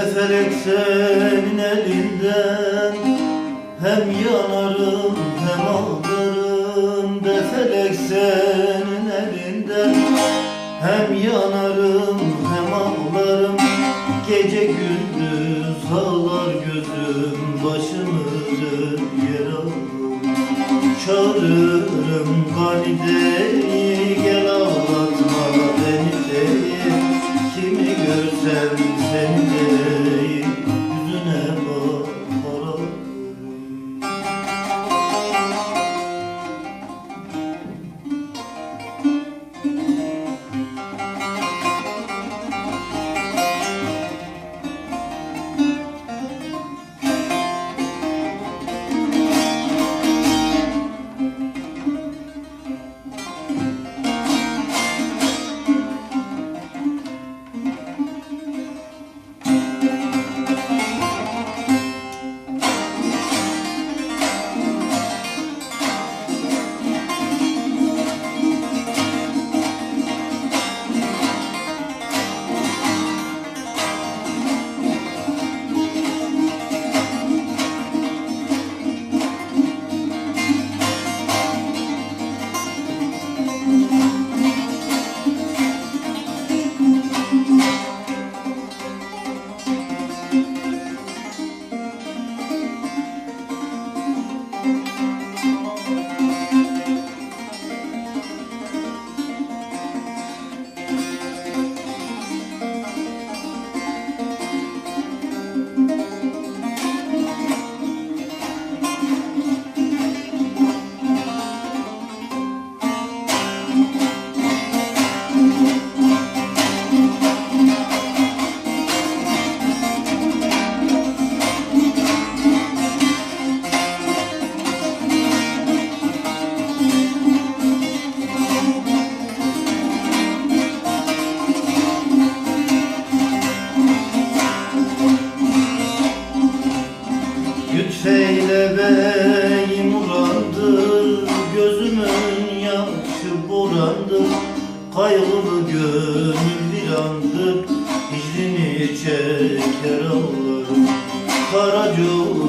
felek senin elinden. Hem yanarım hem ağlarım felek senin elinden. Hem yanarım hem ağlarım. Gece gündüz ağlar gözüm. Başımı yer alırım. Çağırırım Galide'yi görsem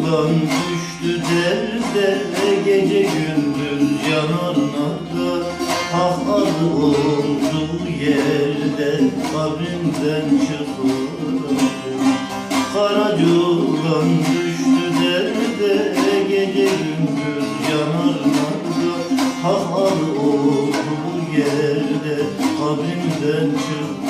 Karacuğlan düştü derde Gece gündüz yanar narda Ah adı olduğu yerde Kabrimden çıkar Karacuğlan düştü derde Gece gündüz yanar narda Hak al olduğu yerde Kabrimden çıkar